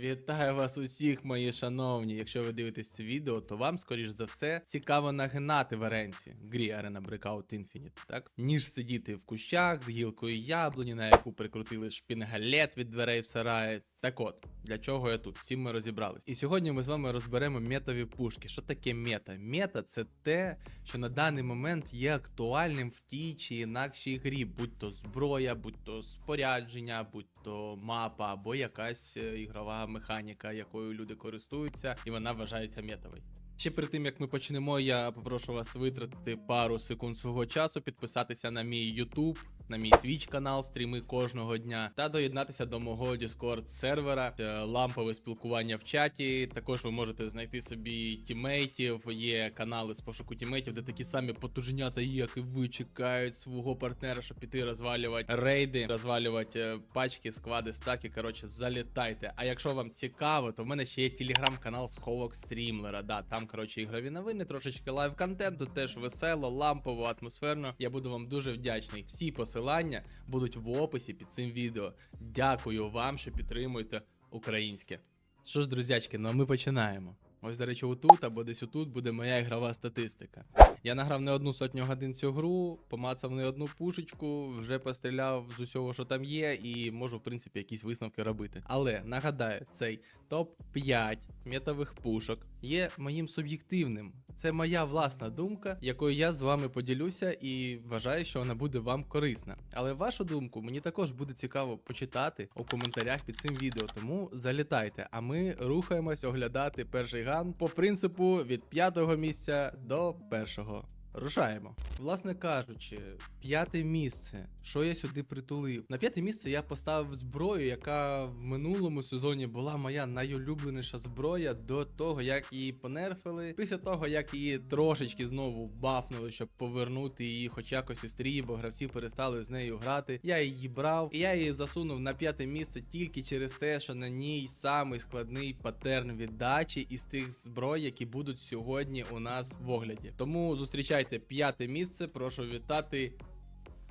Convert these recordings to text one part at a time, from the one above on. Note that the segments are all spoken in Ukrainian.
Вітаю вас усіх, мої шановні. Якщо ви дивитесь це відео, то вам, скоріш за все, цікаво нагинати в аренці в грі Arena Breakout Infinite, так? Ніж сидіти в кущах з гілкою яблуні, на яку прикрутили шпінгалет від дверей в сараї. Так от, для чого я тут? Всім ми розібрались. І сьогодні ми з вами розберемо метові пушки. Що таке мета? Мета це те, що на даний момент є актуальним в тій чи інакшій грі, будь то зброя, будь то спорядження, будь то мапа або якась е, ігрова механіка, якою люди користуються, і вона вважається метовою. Ще перед тим як ми почнемо, я попрошу вас витратити пару секунд свого часу, підписатися на мій YouTube, на мій Twitch канал, стріми кожного дня, та доєднатися до мого Discord сервера, лампове спілкування в чаті. Також ви можете знайти собі тімейтів. Є канали з пошуку тімейтів, де такі самі потужнята, як і ви чекають свого партнера, щоб піти розвалювати рейди, розвалювати е, пачки, склади, стаки. Коротше, залітайте. А якщо вам цікаво, то в мене ще є телеграм-канал Сховок Стрімлера. Да, там коротше ігрові новини, трошечки лайв контенту, теж весело, лампово, атмосферно. Я буду вам дуже вдячний. Всі посилання будуть в описі під цим відео. Дякую вам, що підтримуєте українське. Що ж, друзячки, ну а ми починаємо. Ось, до речі, отут або десь отут буде моя ігрова статистика. Я награв не одну сотню годин цю гру, помацав не одну пушечку, вже постріляв з усього, що там є, і можу, в принципі, якісь висновки робити. Але нагадаю, цей топ-5 метових пушок є моїм суб'єктивним. Це моя власна думка, якою я з вами поділюся і вважаю, що вона буде вам корисна. Але вашу думку мені також буде цікаво почитати у коментарях під цим відео, тому залітайте. А ми рухаємось оглядати перший ган по принципу від п'ятого місця до першого. Рушаємо. Власне кажучи, п'яте місце. Що я сюди притулив? На п'яте місце я поставив зброю, яка в минулому сезоні була моя найулюбленіша зброя до того, як її понерфили. Після того, як її трошечки знову бафнули, щоб повернути її, хоч якось у стрій, бо гравці перестали з нею грати. Я її брав, і я її засунув на п'яте місце тільки через те, що на ній самий складний паттерн віддачі із тих зброй, які будуть сьогодні у нас в огляді. Тому зустрічайте п'яте місце. Прошу вітати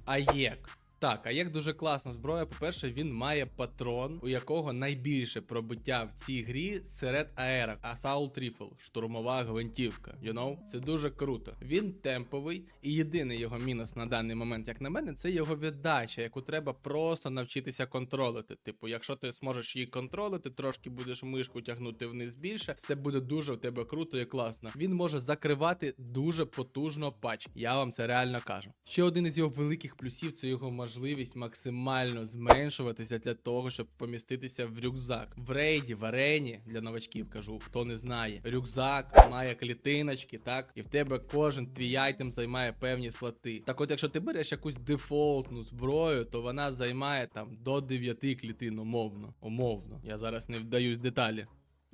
АЄК. Так, АЄК дуже класна зброя. По-перше, він має патрон, у якого найбільше пробиття в цій грі серед аерок. Assault Rifle, штурмова гвинтівка. You know? Це дуже круто. Він темповий, і єдиний його мінус на даний момент, як на мене, це його віддача, яку треба просто навчитися контролити. Типу, якщо ти зможеш її контролити, трошки будеш мишку тягнути вниз більше, все буде дуже у тебе круто і класно. Він може закривати дуже потужно патч. Я вам це реально кажу. Ще один із його великих плюсів це його можливість максимально зменшуватися для того, щоб поміститися в рюкзак. В рейді, в арені для новачків кажу, хто не знає. Рюкзак має клітиночки, так, і в тебе кожен твій айтем займає певні слоти. Так, от, якщо ти береш якусь дефолтну зброю, то вона займає там до 9 клітин, умовно. Умовно. Я зараз не вдаюсь деталі.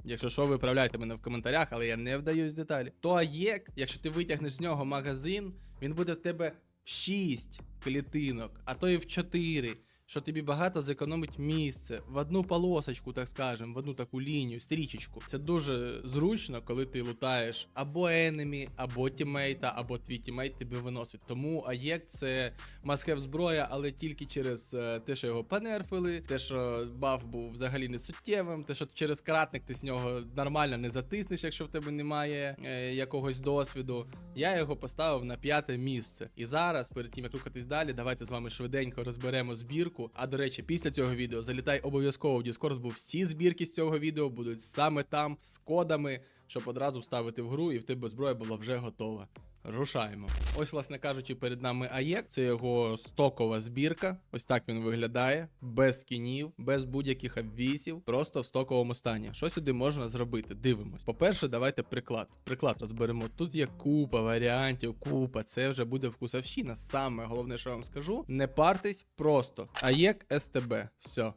Якщо що, виправляйте мене в коментарях, але я не вдаюсь деталі. То АЄК, якщо ти витягнеш з нього магазин, він буде в тебе в 6 клітинок, а то і в 4. Що тобі багато зекономить місце в одну полосочку, так скажем, в одну таку лінію, стрічечку. Це дуже зручно, коли ти лутаєш або енемі, або тімейта, або твій тімейт тобі виносить. Тому АЄК це маскев зброя, але тільки через е, те, що його понерфили, те, що баф був взагалі не суттєвим, те, що через кратник ти з нього нормально не затиснеш, якщо в тебе немає е, якогось досвіду. Я його поставив на п'яте місце. І зараз, перед тим як рухатись далі, давайте з вами швиденько розберемо збірку. А до речі, після цього відео залітай обов'язково в Discord, бо всі збірки з цього відео будуть саме там з кодами, щоб одразу вставити в гру, і в тебе зброя була вже готова. Рушаємо. Ось, власне кажучи, перед нами АЄК. Це його стокова збірка. Ось так він виглядає, без скінів, без будь-яких обвісів, просто в стоковому стані. Що сюди можна зробити? Дивимось. По-перше, давайте приклад. Приклад розберемо. Тут є купа варіантів, купа. Це вже буде вкусовщина. Саме головне, що я вам скажу, не партись просто. АЄК СТБ. Все.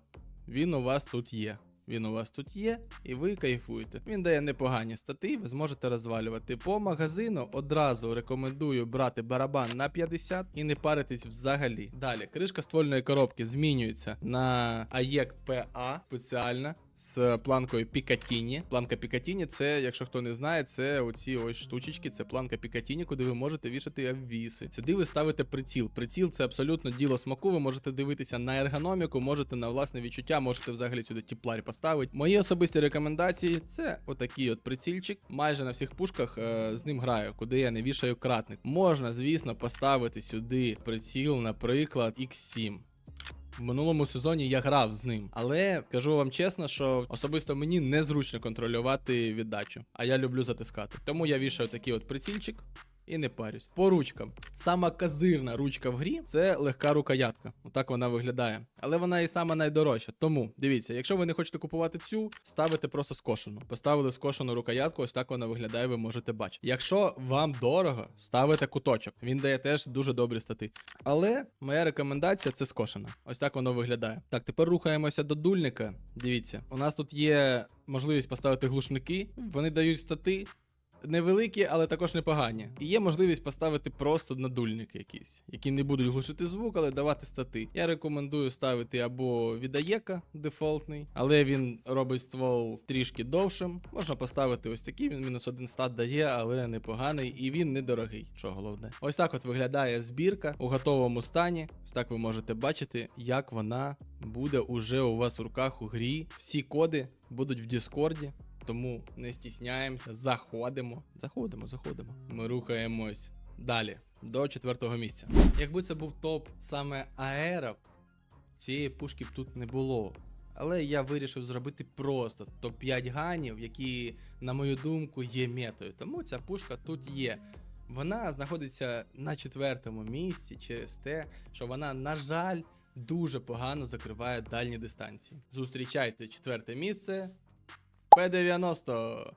Він у вас тут є. Він у вас тут є, і ви кайфуєте. Він дає непогані стати, ви зможете розвалювати. По магазину одразу рекомендую брати барабан на 50 і не паритись взагалі. Далі, кришка ствольної коробки змінюється на AEC PA спеціальна. З планкою Пікатіні. Планка Пікатіні це, якщо хто не знає, це оці ось штучечки, це планка Пікатіні, куди ви можете вішати обвіси. Сюди ви ставите приціл. Приціл це абсолютно діло смаку. Ви можете дивитися на ергономіку, можете на власне відчуття, можете взагалі сюди тіпларь поставити. Мої особисті рекомендації це отакий от прицільчик. Майже на всіх пушках е, з ним граю, куди я не вішаю кратник. Можна, звісно, поставити сюди приціл, наприклад, X7. В минулому сезоні я грав з ним, але кажу вам чесно, що особисто мені незручно контролювати віддачу, а я люблю затискати. Тому я вішаю такий от прицільчик. І не парюсь. По ручкам. Сама казирна ручка в грі це легка рукоятка. Отак вона виглядає. Але вона і сама найдорожча. Тому дивіться, якщо ви не хочете купувати цю, ставите просто скошену. Поставили скошену рукоятку, ось так вона виглядає, ви можете бачити. Якщо вам дорого, ставите куточок. Він дає теж дуже добрі стати. Але моя рекомендація це скошена. Ось так воно виглядає. Так, тепер рухаємося до дульника. Дивіться, у нас тут є можливість поставити глушники, вони дають стати. Невеликі, але також непогані. І є можливість поставити просто надульники якісь, які не будуть глушити звук, але давати стати. Я рекомендую ставити або від Аєка дефолтний, але він робить ствол трішки довшим. Можна поставити ось такий, він мінус один стат дає, але непоганий, і він недорогий, що головне. Ось так от виглядає збірка у готовому стані. Ось так ви можете бачити, як вона буде уже у вас в руках у грі. Всі коди будуть в Діскорді. Тому не стісняємося, заходимо. Заходимо, заходимо. Ми рухаємось далі до четвертого місця. Якби це був топ саме аерок, цієї пушки б тут не було. Але я вирішив зробити просто топ-5 ганів, які, на мою думку, є метою. Тому ця пушка тут є. Вона знаходиться на четвертому місці через те, що вона, на жаль, дуже погано закриває дальні дистанції. Зустрічайте четверте місце. П-90.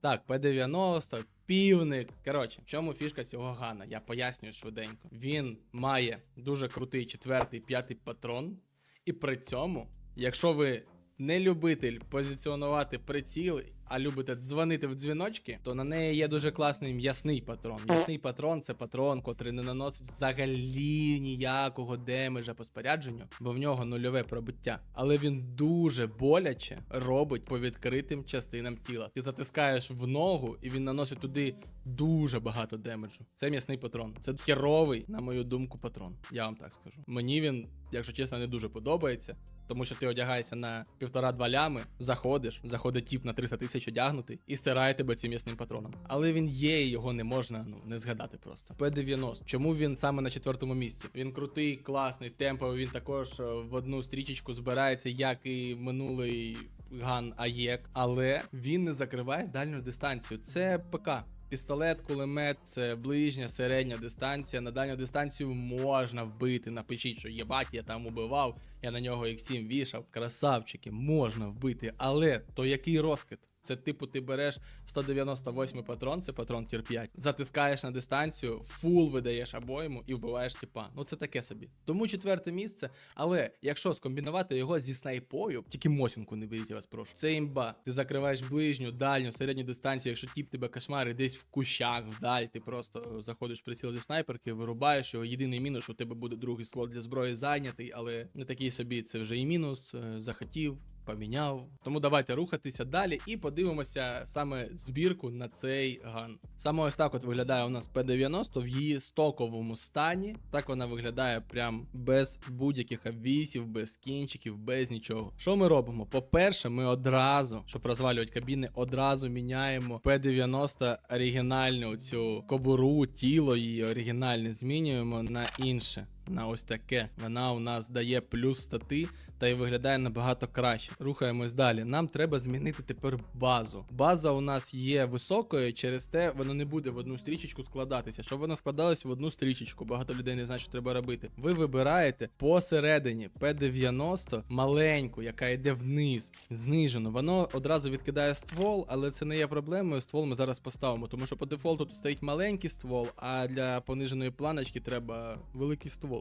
Так, П-90, півник. Коротше, в чому фішка цього гана? Я пояснюю швиденько. Він має дуже крутий четвертий, п'ятий патрон. І при цьому, якщо ви не любитель позиціонувати приціли, а любите дзвонити в дзвіночки, то на неї є дуже класний м'ясний патрон. М'ясний патрон це патрон, котрий не наносить взагалі ніякого демеджа по спорядженню, бо в нього нульове пробиття. Але він дуже боляче робить по відкритим частинам тіла. Ти затискаєш в ногу, і він наносить туди дуже багато демеджу. Це м'ясний патрон. Це херовий, на мою думку, патрон. Я вам так скажу. Мені він, якщо чесно, не дуже подобається. Тому що ти одягаєшся на півтора-два лями, заходиш, заходить тіп на 300 тисяч одягнутий і стирає тебе цим м'ясним патроном. Але він є, і його не можна ну не згадати просто. П-90. Чому він саме на четвертому місці? Він крутий, класний, темповий. Він також е, в одну стрічечку збирається, як і минулий ган АЄК, але він не закриває дальню дистанцію. Це ПК. Пістолет, кулемет, це ближня, середня дистанція. На дальню дистанцію можна вбити. Напишіть, що єбать, я там убивав, я на нього X7 вішав. Красавчики, можна вбити. Але то який розкид? Це типу ти береш 198 патрон, це патрон тір 5, затискаєш на дистанцію, фул видаєш обойму і вбиваєш типа. Ну це таке собі. Тому четверте місце. Але якщо скомбінувати його зі снайпою, тільки мосінку не беріть, я вас прошу. Це імба. Ти закриваєш ближню, дальню, середню дистанцію. Якщо тіп тебе кошмари десь в кущах, вдаль, ти просто заходиш в приціл зі снайперки, вирубаєш його. Єдиний мінус, що у тебе буде другий слот для зброї зайнятий, але не такий собі. Це вже і мінус. е, Захотів, поміняв. Тому давайте рухатися далі і подивимося саме збірку на цей ган. Саме ось так от виглядає у нас П-90 в її стоковому стані. Так вона виглядає прям без будь-яких обвісів, без кінчиків, без нічого. Що ми робимо? По-перше, ми одразу, щоб розвалювати кабіни, одразу міняємо П-90 оригінальну цю кобуру, тіло її оригінальне змінюємо на інше. На ось таке. Вона у нас дає плюс стати та й виглядає набагато краще. Рухаємось далі. Нам треба змінити тепер базу. База у нас є високою, через те воно не буде в одну стрічечку складатися. Щоб воно складалось в одну стрічечку, багато людей не знають, що треба робити. Ви вибираєте посередині P90 маленьку, яка йде вниз, знижену. Воно одразу відкидає ствол, але це не є проблемою. Ствол ми зараз поставимо, тому що по дефолту тут стоїть маленький ствол, а для пониженої планочки треба великий ствол.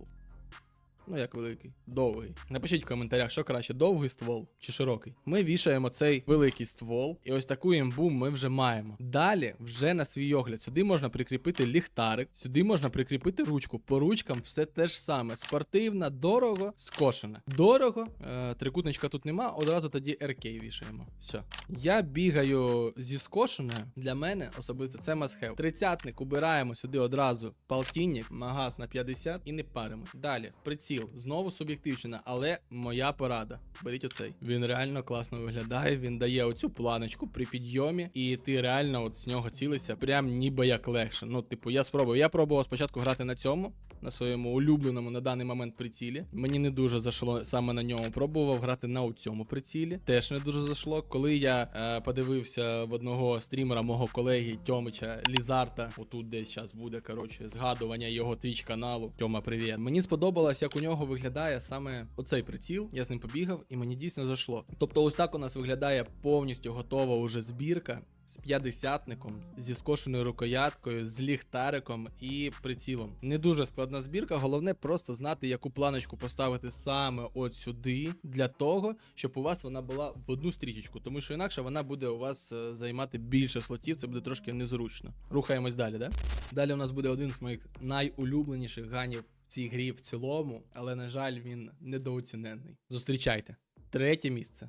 Ну як великий, довгий. Напишіть в коментарях, що краще, довгий ствол чи широкий. Ми вішаємо цей великий ствол, і ось таку імбу ми вже маємо. Далі, вже на свій огляд, сюди можна прикріпити ліхтарик, сюди можна прикріпити ручку. По ручкам все те ж саме. Спортивна, дорого, скошена. Дорого, е, трикутничка тут нема, одразу тоді РК вішаємо. Все. Я бігаю зі скошеною. Для мене особисто це must-have. Тридцятник убираємо сюди одразу полтинник, магаз на 50 і не паримось. Далі, приціл. Знову суб'єктивщина, але моя порада. Беріть оцей. Він реально класно виглядає. Він дає оцю планочку при підйомі, і ти реально от з нього цілишся, прям ніби як легше. Ну, типу, я спробував. Я пробував спочатку грати на цьому, на своєму улюбленому на даний момент прицілі. Мені не дуже зайшло саме на ньому. Пробував грати на цьому прицілі. Теж не дуже зайшло. Коли я е, подивився в одного стрімера мого колеги Тьомича Лізарта, отут десь зараз буде коротше згадування його твіч каналу. Тьома, привіт. Мені сподобалось, як у нього виглядає саме оцей приціл. Я з ним побігав, і мені дійсно зайшло. Тобто, ось так у нас виглядає повністю готова уже збірка. З п'ятдесятником, зі скошеною рукояткою, з ліхтариком і прицілом. Не дуже складна збірка, головне просто знати, яку планочку поставити саме от сюди, для того, щоб у вас вона була в одну стрічечку, тому що інакше вона буде у вас е, займати більше слотів, це буде трошки незручно. Рухаємось далі, да? Далі у нас буде один з моїх найулюбленіших ганів цій грі в цілому, але, на жаль, він недооцінений. Зустрічайте. Третє місце.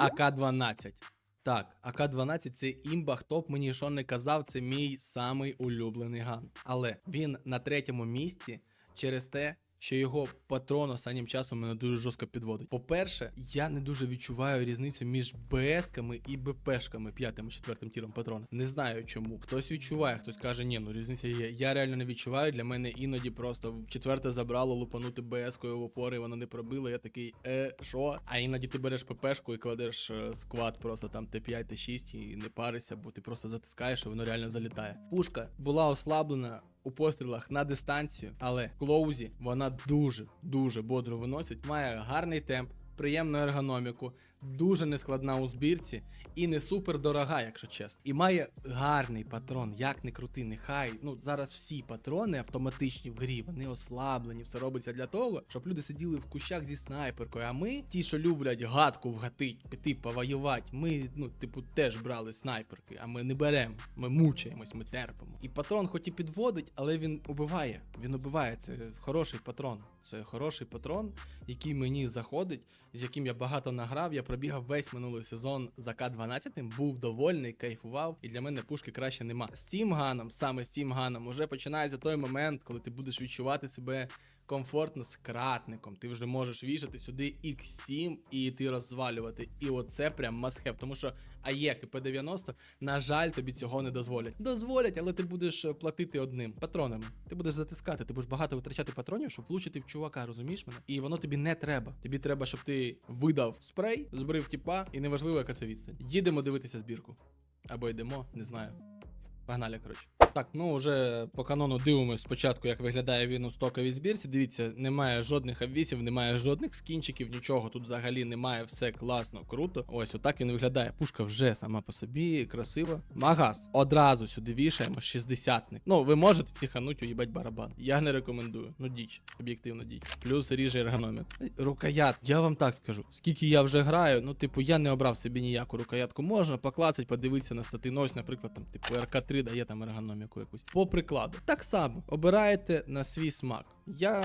АК-12. Так, АК-12 це імбах топ, мені що не казав, це мій самий улюблений ган. Але він на третьому місці через те, що його патрон останнім часом мене дуже жорстко підводить. По-перше, я не дуже відчуваю різницю між БС-ками і БПшками п'ятим і четвертим тіром патрона. Не знаю чому. Хтось відчуває, хтось каже, ні, ну різниця є. Я реально не відчуваю. Для мене іноді просто в четверте забрало лупанути БС-кою в опори, вона не пробила. Я такий, е, що? А іноді ти береш ППшку і кладеш е, сквад просто там Т5, Т6 і не паришся, бо ти просто затискаєш і воно реально залітає. Пушка була ослаблена у пострілах на дистанцію, але в клоузі вона дуже дуже бодро виносить, має гарний темп, приємну ергономіку, дуже нескладна у збірці і не супер дорога, якщо чесно. І має гарний патрон, як не крути, нехай. Ну зараз всі патрони автоматичні в грі, вони ослаблені, все робиться для того, щоб люди сиділи в кущах зі снайперкою. А ми, ті, що люблять гадку вгатить, піти повоювати, ми, ну, типу, теж брали снайперки, а ми не беремо. Ми мучаємось, ми терпимо. І патрон, хоч і підводить, але він убиває. Він убиває. Це хороший патрон. Це хороший патрон, який мені заходить, з яким я багато награв. Я пробігав весь минулий сезон за К-12, був довольний, кайфував, і для мене пушки краще нема. З цим ганом, саме з цим ганом, уже починається той момент, коли ти будеш відчувати себе. Комфортно з кратником, ти вже можеш вішати сюди X7 і йти розвалювати. І оце прям have, тому що АЕК і П-90, на жаль, тобі цього не дозволять. Дозволять, але ти будеш платити одним патронами. Ти будеш затискати, ти будеш багато витрачати патронів, щоб влучити в чувака, розумієш мене? І воно тобі не треба. Тобі треба, щоб ти видав спрей, збрив тіпа, і неважливо, яка це відстань. Їдемо дивитися збірку. Або йдемо, не знаю. Погнали, коротше. Так, ну вже по канону дивимось спочатку, як виглядає він у стоковій збірці. Дивіться, немає жодних обвісів, немає жодних скінчиків, нічого тут взагалі немає, все класно, круто. Ось отак він виглядає. Пушка вже сама по собі, красива. Магаз. Одразу сюди вішаємо 60-ник. Ну, ви можете ціхануть, уїбать барабан. Я не рекомендую. Ну, діч, об'єктивно діч. Плюс ріже ергономік. Рукоят, я вам так скажу. Скільки я вже граю, ну, типу, я не обрав собі ніяку рукоятку. Можна поклацать, подивитися на стати. Ну, наприклад, там, типу, РК3 дає там ергономіку якусь. По прикладу. Так само обираєте на свій смак. Я.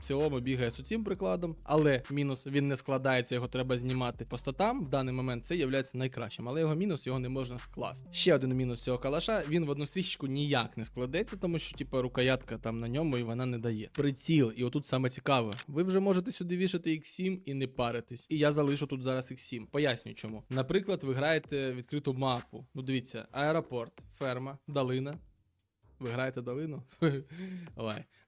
В цілому бігає з цим прикладом, але мінус він не складається, його треба знімати. По статам в даний момент це є найкращим, але його мінус його не можна скласти. Ще один мінус цього калаша: він в одну стрічку ніяк не складеться, тому що типу, рукоятка там на ньому і вона не дає. Приціл, і отут саме цікаве. Ви вже можете сюди вішати X7 і не паритись. І я залишу тут зараз X7. Пояснюю чому. Наприклад, ви граєте відкриту мапу. Ну дивіться, аеропорт, ферма, долина. Ви граєте долину?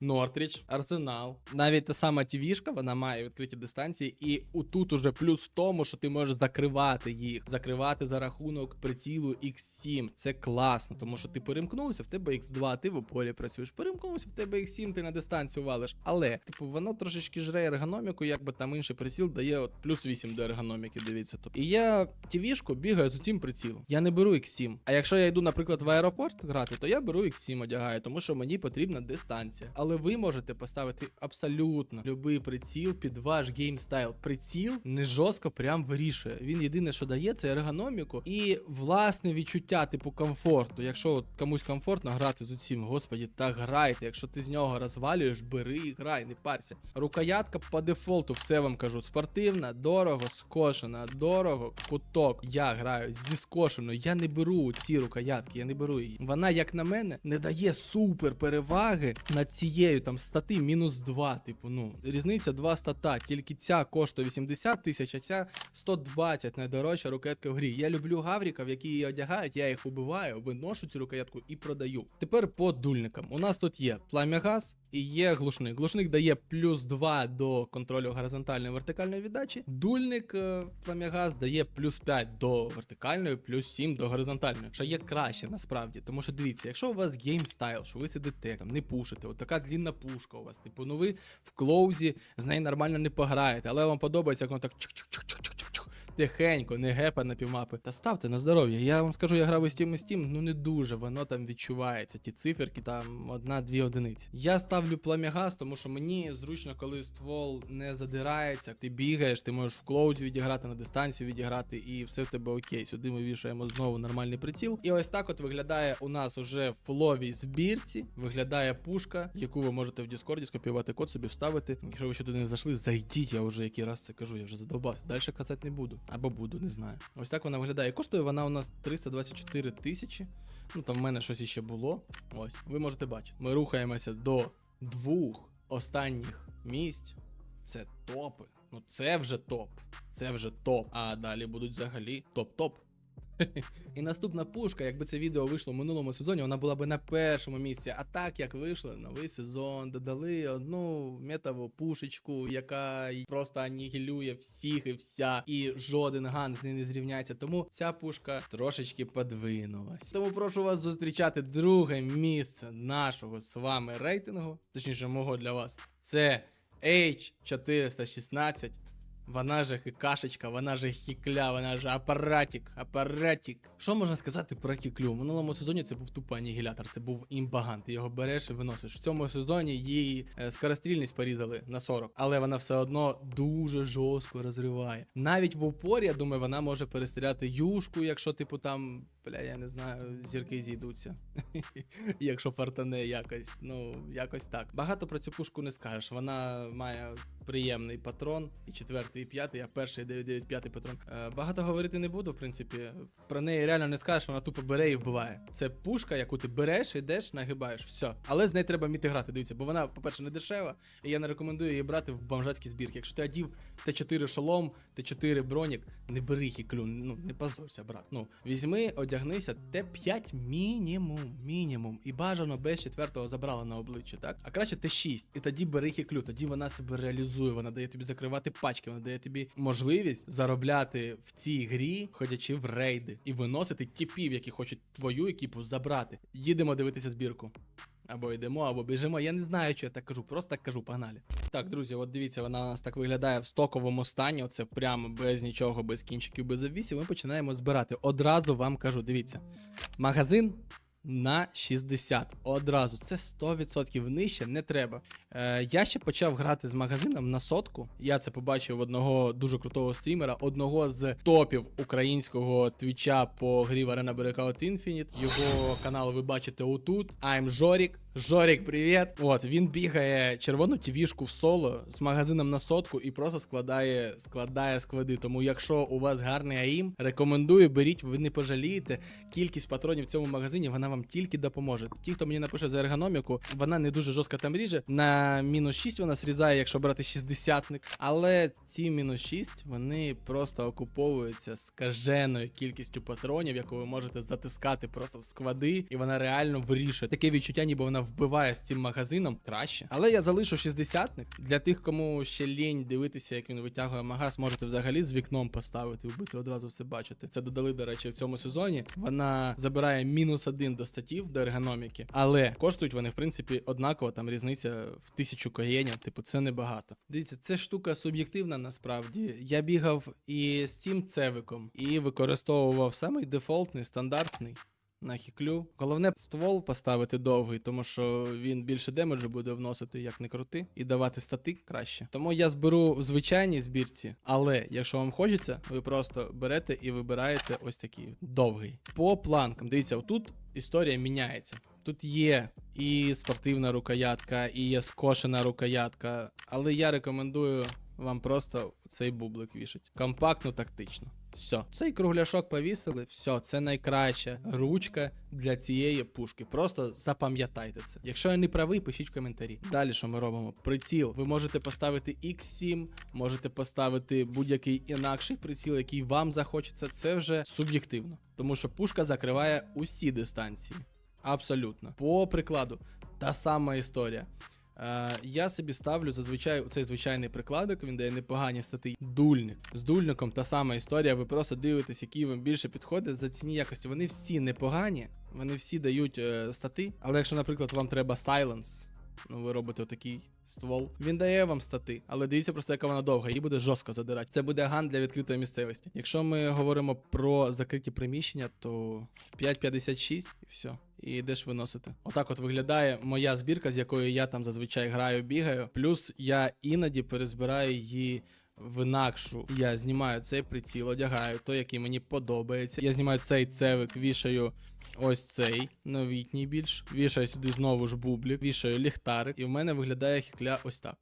Нортріч, Арсенал. Навіть та сама тівішка, вона має відкриті дистанції, і тут уже плюс в тому, що ти можеш закривати їх, закривати за рахунок прицілу X7. Це класно, тому що ти перемкнувся, в тебе X2, ти в опорі працюєш. Перемкнувся, в тебе X7, ти на дистанцію валиш. Але, типу, воно трошечки жре ергономіку, якби там інший приціл дає от плюс 8 до ергономіки, дивіться. Тобто. І я тівішку бігаю з цим прицілом. Я не беру X7. А якщо я йду, наприклад, в аеропорт грати, то я беру X7 одягаю, тому що мені потрібна дистанція. Але ви можете поставити абсолютно будь-який приціл під ваш геймстайл. Приціл не жорстко прям вирішує. Він єдине, що дає, це ергономіку і власне відчуття типу комфорту. Якщо от комусь комфортно грати з усім, господі, так грайте. Якщо ти з нього розвалюєш, бери і грай, не парся. Рукоятка по дефолту, все вам кажу. Спортивна, дорого, скошена, дорого, куток. Я граю зі скошеною. Я не беру ці рукоятки, я не беру її. Вона, як на мене, не дає супер переваги над цією там стати мінус 2. Типу, ну, різниця 2 стата. Тільки ця коштує 80 тисяч, а ця 120 найдорожча рукоятка в грі. Я люблю гавріків, які її одягають, я їх убиваю, виношу цю рукоятку і продаю. Тепер по дульникам. У нас тут є плам'я-газ і є глушник. Глушник дає плюс 2 до контролю горизонтальної вертикальної віддачі. Дульник е, плам'я-газ дає плюс 5 до вертикальної, плюс 7 до горизонтальної. Що є краще насправді. Тому що дивіться, якщо у вас геймстайл, що ви сидите там, не пушите, от така длінна пушка у вас, типу, ну ви в клоузі з нею нормально не пограєте, але вам подобається, як воно так чик-чик-чик-чик-чик. Тихенько, не гепа на півмапи. Та ставте на здоров'я. Я вам скажу, я грав із Steam і Steam, ну не дуже, воно там відчувається. Ті циферки, там одна-дві одиниці. Я ставлю плам'ягаз, тому що мені зручно, коли ствол не задирається, ти бігаєш, ти можеш в клоуді відіграти, на дистанцію відіграти, і все в тебе окей. Сюди ми вішаємо знову нормальний приціл. І ось так от виглядає у нас уже в збірці. Виглядає пушка, яку ви можете в Діскорді скопіювати код собі вставити. Якщо ви ще туди не зайшли, зайдіть, я вже який раз це кажу, я вже задовбався. Далі казати не буду. Або буду, не знаю. Ось так вона виглядає. Коштує вона у нас 324 тисячі. Ну там в мене щось іще було. Ось, ви можете бачити. Ми рухаємося до двох останніх місць. Це топи. Ну це вже топ. Це вже топ. А далі будуть взагалі топ-топ. І наступна пушка, якби це відео вийшло в минулому сезоні, вона була би на першому місці. А так як вийшло новий сезон, додали одну метову пушечку, яка просто анігілює всіх і вся, і жоден ган з нею не зрівняється. Тому ця пушка трошечки подвинулась. Тому прошу вас зустрічати друге місце нашого з вами рейтингу, точніше, мого для вас. Це H416. Вона же кашечка, вона же хікля, вона же апаратик, апаратик. Що можна сказати про кіклю? В минулому сезоні це був тупо анігілятор, це був імбаган. Ти його береш і виносиш. В цьому сезоні її е, скорострільність порізали на 40, але вона все одно дуже жорстко розриває. Навіть в упорі, я думаю, вона може перестріляти юшку, якщо, типу, там, бля, я не знаю, зірки зійдуться. якщо фартане якось, ну, якось так. Багато про цю пушку не скажеш. Вона має приємний патрон, і четвертий, і п'ятий, а перший 995 патрон. Е, багато говорити не буду, в принципі. Про неї реально не скажеш, вона тупо бере і вбиває. Це пушка, яку ти береш, йдеш, нагибаєш, все. Але з нею треба вміти грати. Дивіться, бо вона, по-перше, не дешева, і я не рекомендую її брати в бомжацькі збірки. Якщо ти одів Т4 шолом, Т4 бронік, не бери хіклю, ну не позорся, брат. Ну, візьми, одягнися, Т5 мінімум, мінімум. І бажано без четвертого забрала на обличчя, так? А краще Т6. І тоді бери хіклю, тоді вона себе реалізує, вона дає тобі закривати пачки, вона дає тобі можливість заробляти в цій грі, ходячи в рейди, і виносити тіпів, які хочуть твою екіпу забрати. Їдемо дивитися збірку. Або йдемо, або біжимо. Я не знаю, що я так кажу, просто так кажу, погнали. Так, друзі, от дивіться, вона у нас так виглядає в стоковому стані. Оце прямо без нічого, без кінчиків, без обвісів. Ми починаємо збирати. Одразу вам кажу, дивіться. Магазин на 60. Одразу. Це 100% нижче, не треба. Е, я ще почав грати з магазином на сотку. Я це побачив одного дуже крутого стрімера, одного з топів українського твіча по грі в Arena Breakout Infinite. Його канал ви бачите отут. I'm Жорік. Жорік, привіт! От він бігає червону тівішку в соло з магазином на сотку і просто складає, складає склади. Тому, якщо у вас гарний АІМ, рекомендую, беріть, ви не пожалієте. Кількість патронів в цьому магазині вона вам тільки допоможе. Ті, хто мені напише за ергономіку, вона не дуже жорстко там ріже. На мінус 6 вона срізає, якщо брати 60-ник. Але ці мінус 6 вони просто окуповуються скаженою кількістю патронів, яку ви можете затискати просто в склади, і вона реально вирішує. Таке відчуття, ніби вона вбиває з цим магазином краще. Але я залишу 60-ник. Для тих, кому ще лінь дивитися, як він витягує магаз, можете взагалі з вікном поставити, вбити одразу все бачити. Це додали, до речі, в цьому сезоні. Вона забирає мінус один до статів до ергономіки, але коштують вони, в принципі, однаково. Там різниця в тисячу коєнів, типу, це небагато. Дивіться, це штука суб'єктивна насправді. Я бігав і з цим цевиком, і використовував самий дефолтний, стандартний. На хіклю. Головне ствол поставити довгий, тому що він більше демеджу буде вносити, як не крути, і давати стати краще. Тому я зберу в звичайній збірці, але якщо вам хочеться, ви просто берете і вибираєте ось такий довгий. По планкам. Дивіться, отут історія міняється. Тут є і спортивна рукоятка, і є скошена рукоятка, але я рекомендую вам просто цей бублик вішать. Компактно, тактично. Все, цей кругляшок повісили, все, це найкраща ручка для цієї пушки. Просто запам'ятайте це. Якщо я не правий, пишіть в коментарі. Далі що ми робимо? Приціл. Ви можете поставити X7, можете поставити будь-який інакший приціл, який вам захочеться. Це вже суб'єктивно, тому що пушка закриває усі дистанції. Абсолютно. По прикладу, та сама історія. Е, я собі ставлю зазвичай цей звичайний прикладик, він дає непогані стати. Дульник. З дульником та сама історія. Ви просто дивитесь, який вам більше підходить за ціні якості. Вони всі непогані, вони всі дають е, стати. Але якщо, наприклад, вам треба silence, ну ви робите отакий ствол, він дає вам стати, але дивіться просто, яка вона довга, її буде жорстко задирати. Це буде ган для відкритої місцевості. Якщо ми говоримо про закриті приміщення, то 5,56 і все. І йдеш виносити. Отак от виглядає моя збірка, з якою я там зазвичай граю, бігаю. Плюс я іноді перезбираю її в інакшу. Я знімаю цей приціл, одягаю той, який мені подобається. Я знімаю цей цевик, вішаю ось цей новітній більш. Вішаю сюди знову ж бублік, вішаю ліхтарик, і в мене виглядає хікля ось так.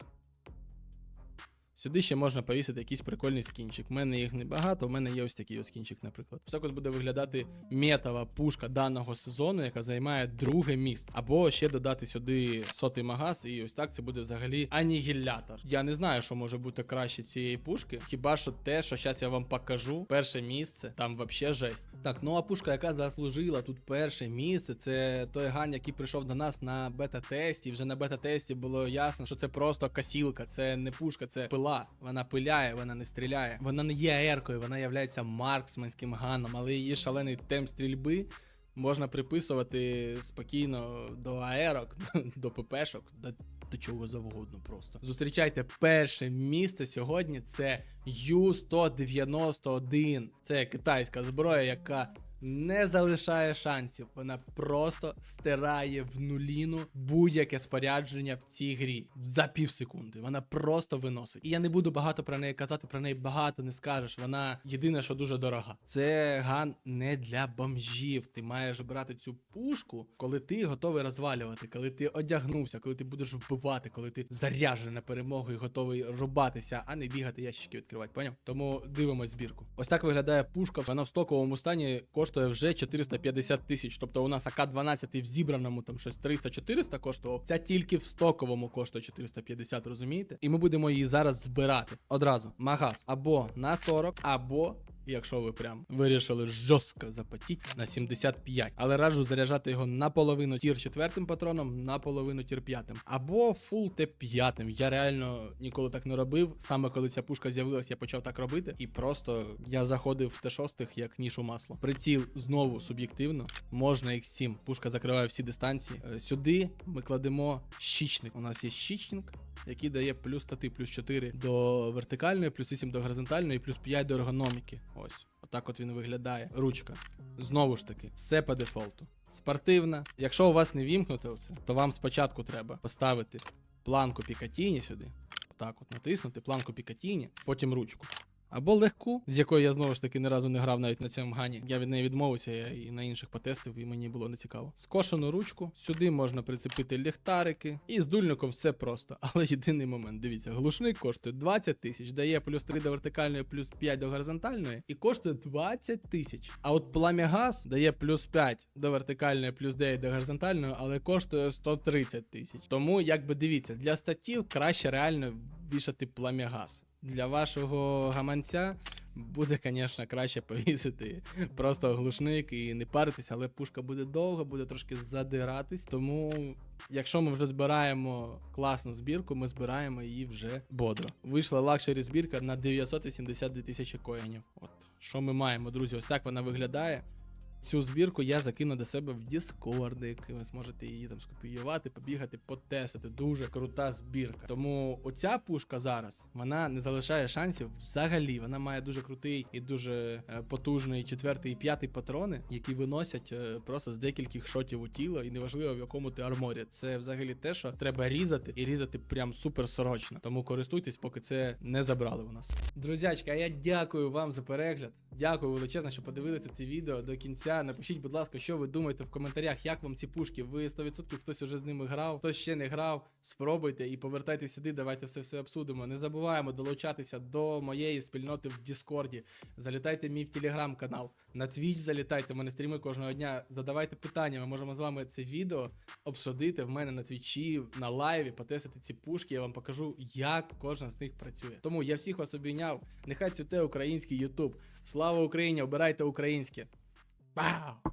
Сюди ще можна повісити якийсь прикольний скінчик. У мене їх небагато, у мене є ось такий ось скінчик, наприклад. Ось так буде виглядати метова пушка даного сезону, яка займає друге місце. Або ще додати сюди сотий магаз, і ось так це буде взагалі анігілятор. Я не знаю, що може бути краще цієї пушки. Хіба що те, що зараз я вам покажу, перше місце, там вообще жесть. Так, ну а пушка, яка заслужила тут перше місце, це той ган, який прийшов до нас на бета-тесті. Вже на бета-тесті було ясно, що це просто касілка, це не пушка, це пила. Вона пиляє, вона не стріляє. Вона не є аеркою, вона є марксменським ганом, але її шалений темп стрільби можна приписувати спокійно до аерок, до ППшок, до, до чого завгодно просто. Зустрічайте перше місце сьогодні. Це Ю-191. Це китайська зброя, яка не залишає шансів. Вона просто стирає в нуліну будь-яке спорядження в цій грі за пів секунди. Вона просто виносить. І я не буду багато про неї казати, про неї багато не скажеш. Вона єдине, що дуже дорога. Це ган не для бомжів. Ти маєш брати цю пушку, коли ти готовий розвалювати, коли ти одягнувся, коли ти будеш вбивати, коли ти заряджений на перемогу і готовий рубатися, а не бігати ящички відкривати. Поняв? Тому дивимось збірку. Ось так виглядає пушка. Вона в стоковому стані коштує вже 450 тисяч. Тобто у нас АК-12 в зібраному там щось 300-400 коштував. Ця тільки в стоковому коштує 450, розумієте? І ми будемо її зараз збирати одразу. Магаз або на 40, або. Якщо ви прям вирішили жорстко запотіти на 75. Але раджу заряджати його наполовину тір 4 патроном, наполовину тір 5. Або фул т 5. Я реально ніколи так не робив. Саме коли ця пушка з'явилась, я почав так робити. І просто я заходив в Т6 як ніж у масло. Приціл знову суб'єктивно. Можна X7. Пушка закриває всі дистанції. Е, Сюди ми кладемо щічник. У нас є щічник, який дає плюс стати, плюс 4 до вертикальної, плюс 8 до горизонтальної, плюс 5 до ергономіки. Ось. Отак от він виглядає. Ручка. Знову ж таки, все по дефолту. Спортивна. Якщо у вас не вімкнуте оце, то вам спочатку треба поставити планку Пікатіні сюди. Отак от натиснути планку Пікатіні, потім ручку. Або легку, з якою я знову ж таки ні разу не грав навіть на цьому гані. Я від неї відмовився, я і на інших потестив, і мені було не цікаво. Скошену ручку, сюди можна прицепити ліхтарики, і з дульником все просто. Але єдиний момент, дивіться, глушник коштує 20 тисяч, дає плюс 3 до вертикальної, плюс 5 до горизонтальної, і коштує 20 тисяч. А от пламя газ дає плюс 5 до вертикальної, плюс 9 до горизонтальної, але коштує 130 тисяч. Тому, якби дивіться, для статтів краще реально вішати пламя газ. Для вашого гаманця буде, звісно, краще повісити просто глушник і не паритись, але пушка буде довго, буде трошки задиратись. Тому, якщо ми вже збираємо класну збірку, ми збираємо її вже бодро. Вийшла лакшері збірка на 982 тисячі коїнів. От що ми маємо, друзі? Ось так вона виглядає. Цю збірку я закину до себе в Діскордик. Ви зможете її там скопіювати, побігати, потестити. Дуже крута збірка. Тому оця пушка зараз вона не залишає шансів взагалі. Вона має дуже крутий і дуже е, потужний четвертий і п'ятий патрони, які виносять е, просто з декількох шотів у тіло, і неважливо в якому ти арморі. Це взагалі те, що треба різати і різати прям супер сорочно. Тому користуйтесь, поки це не забрали у нас. Друзячки, а я дякую вам за перегляд. Дякую величезно, що подивилися це відео до кінця. Напишіть, будь ласка, що ви думаєте в коментарях, як вам ці пушки. Ви 100% хтось уже з ними грав, хтось ще не грав. Спробуйте і повертайтеся сюди. Давайте все все обсудимо. Не забуваємо долучатися до моєї спільноти в Діскорді. Залітайте мій в телеграм-канал. На Twitch залітайте. в мене стріми кожного дня. Задавайте питання. Ми можемо з вами це відео обсудити в мене на твічі, на лайві, потестити ці пушки. Я вам покажу, як кожна з них працює. Тому я всіх вас обійняв. Нехай цвіте український Ютуб. Слава Україні! Обирайте українське. Пау!